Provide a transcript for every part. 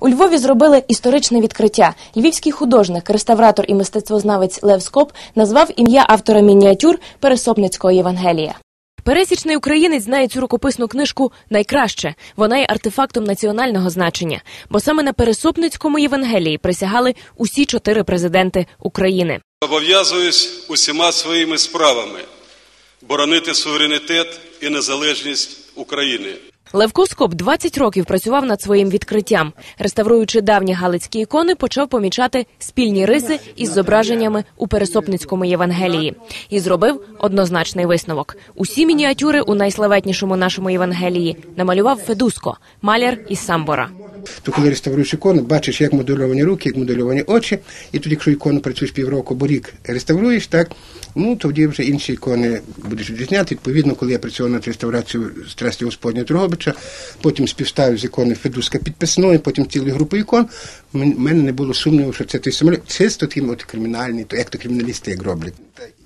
У Львові зробили історичне відкриття. Львівський художник, реставратор і мистецтвознавець Лев Скоп назвав ім'я автора мініатюр Пересопницького Євангелія. Пересічний українець знає цю рукописну книжку найкраще. Вона є артефактом національного значення, бо саме на Пересопницькому Євангелії присягали усі чотири президенти України. Зобов'язуюсь усіма своїми справами боронити суверенітет і незалежність України. Левко Скоп 20 років працював над своїм відкриттям. Реставруючи давні галицькі ікони, почав помічати спільні риси із зображеннями у Пересопницькому Євангелії і зробив однозначний висновок. Усі мініатюри у найславетнішому нашому Євангелії намалював Федуско, маляр із Самбора. То коли реставруєш ікону, бачиш, як модельовані руки, як модельовані очі, і тоді, якщо ікону працюєш півроку, або рік реставруєш, так ну тоді вже інші ікони будеш відрізняти. Відповідно, коли я працював над реставрацією страсті Господня Дрогобича, потім співставив з ікони Федуска підписної, потім цілу групу ікон. в мене не було сумніву, що це той самоліт. Чисто тим от кримінальний, то як то криміналісти як роблять.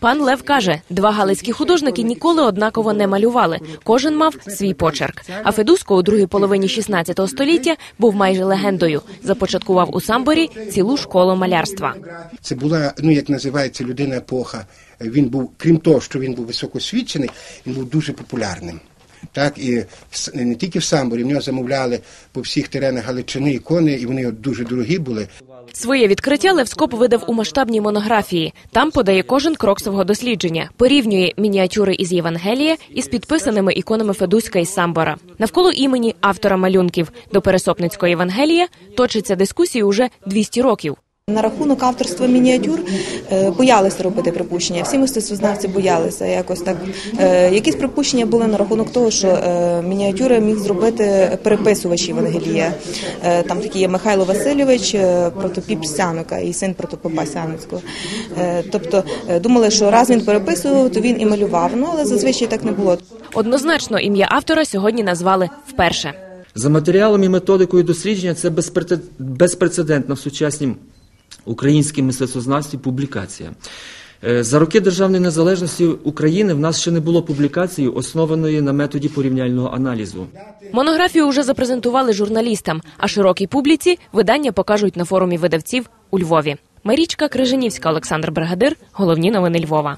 Пан Лев каже, два галицькі художники ніколи однаково не малювали. Кожен мав свій почерк. А Федуско у другій половині 16 століття був майже легендою. Започаткував у самборі цілу школу малярства. Це була, ну як називається людина епоха. Він був, крім того, що він був високосвідчений, він був дуже популярним. Так, і не тільки в Самборі, в нього замовляли по всіх теренах Галичини ікони, і вони дуже дорогі були. Своє відкриття Левскоп видав у масштабній монографії. Там подає кожен крок свого дослідження, порівнює мініатюри із Євангелія із підписаними іконами Федуська і Самбора. Навколо імені автора малюнків до Пересопницького Євангелія точиться дискусії уже 200 років. На рахунок авторства мініатюр е, боялися робити припущення. Всі мистецтвознавці боялися якось так. Е, Якісь припущення були на рахунок того, що е, мініатюри міг зробити переписувач Євангелія. Там такий є Михайло Васильович, протопіп Сянука і син протопопа Сяницького. Е, Тобто думали, що раз він переписував, то він і малював. Ну але зазвичай так не було. Однозначно ім'я автора сьогодні назвали вперше. За матеріалом і методикою дослідження це безпрецедентна в сучаснім українській мистецтвознавстві публікація. Е, За роки державної незалежності України в нас ще не було публікації, основаної на методі порівняльного аналізу. Монографію вже запрезентували журналістам, а широкій публіці видання покажуть на форумі видавців у Львові. Марічка Крижанівська, Олександр Бригадир. Головні новини Львова.